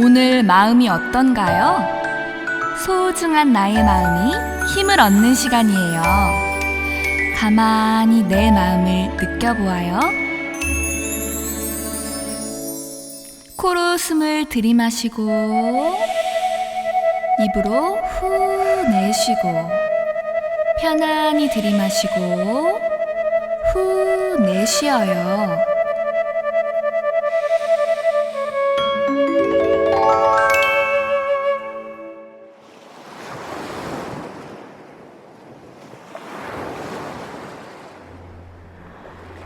오늘 마음이 어떤가요? 소중한 나의 마음이 힘을 얻는 시간이에요. 가만히 내 마음을 느껴보아요. 코로 숨을 들이마시고, 입으로 후 내쉬고, 편안히 들이마시고, 후 내쉬어요.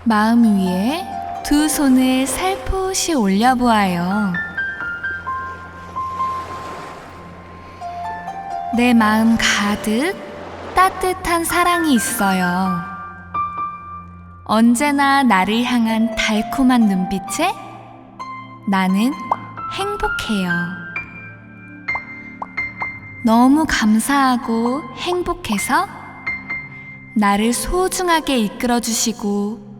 마음 위에 두 손을 살포시 올려보아요. 내 마음 가득 따뜻한 사랑이 있어요. 언제나 나를 향한 달콤한 눈빛에 나는 행복해요. 너무 감사하고 행복해서 나를 소중하게 이끌어 주시고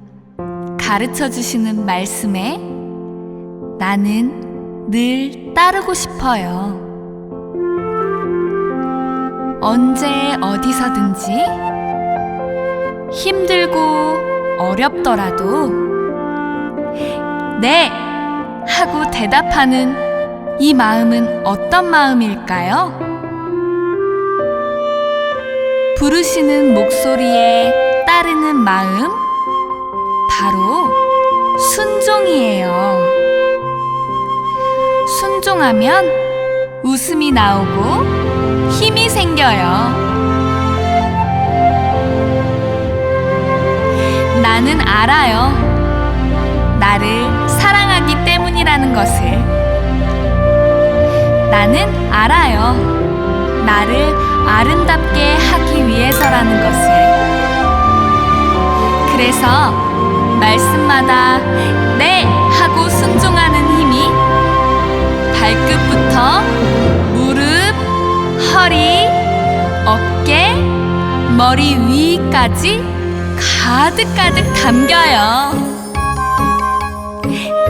가르쳐 주시는 말씀에 나는 늘 따르고 싶어요. 언제 어디서든지 힘들고 어렵더라도 네! 하고 대답하는 이 마음은 어떤 마음일까요? 부르시는 목소리에 따르는 마음? 바로 순종이에요. 순종하면 웃음이 나오고 힘이 생겨요. 나는 알아요. 나를 사랑하기 때문이라는 것을. 나는 알아요. 나를 아름답게 하기 위해서라는 것을. 그래서 말씀마다 네 하고 순종하는 힘이 발끝부터 무릎, 허리, 어깨, 머리 위까지 가득가득 담겨요.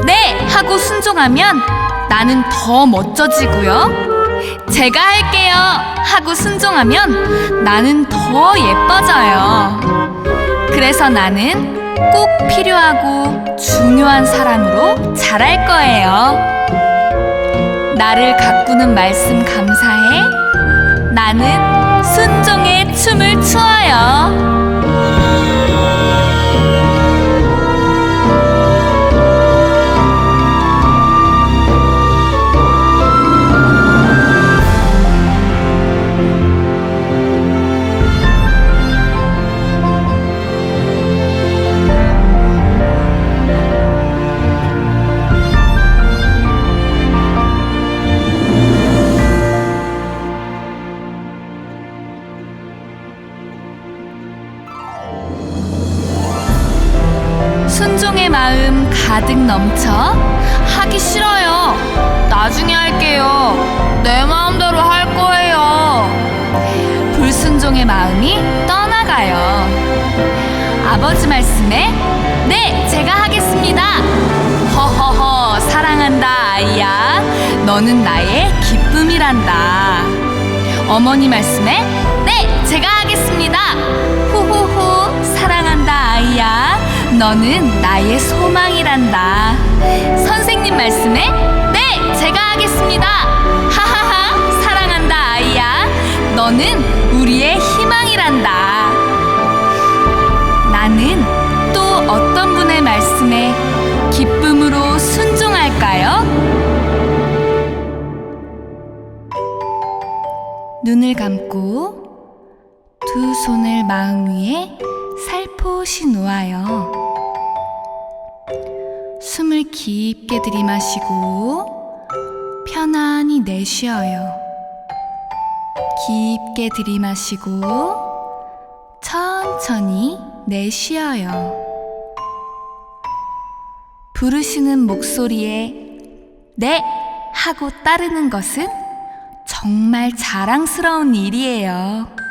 네 하고 순종하면 나는 더 멋져지고요. 제가 할게요 하고 순종하면 나는 더 예뻐져요. 그래서 나는 꼭 필요하고 중요한 사람으로 자랄 거예요. 나를 가꾸는 말씀 감사해. 나는 순종의 춤을 추어요. 순종의 마음 가득 넘쳐 하기 싫어요. 나중에 할게요. 내 마음대로 할 거예요. 불순종의 마음이 떠나가요. 아버지 말씀에 네, 제가 하겠습니다. 허허허, 사랑한다, 아이야. 너는 나의 기쁨이란다. 어머니 말씀에 네, 제가 하겠습니다. 아이야. 너는 나의 소망이란다. 선생님 말씀에 네, 제가 하겠습니다. 하하하, 사랑한다, 아이야. 너는 우리의 희망이란다. 나는 또 어떤 분의 말씀에 기쁨으로 순종할까요? 눈을 감고 두 손을 마음 위에 살포시 놓아요. 숨을 깊게 들이마시고 편안히 내쉬어요. 깊게 들이마시고 천천히 내쉬어요. 부르시는 목소리에 네 하고 따르는 것은 정말 자랑스러운 일이에요.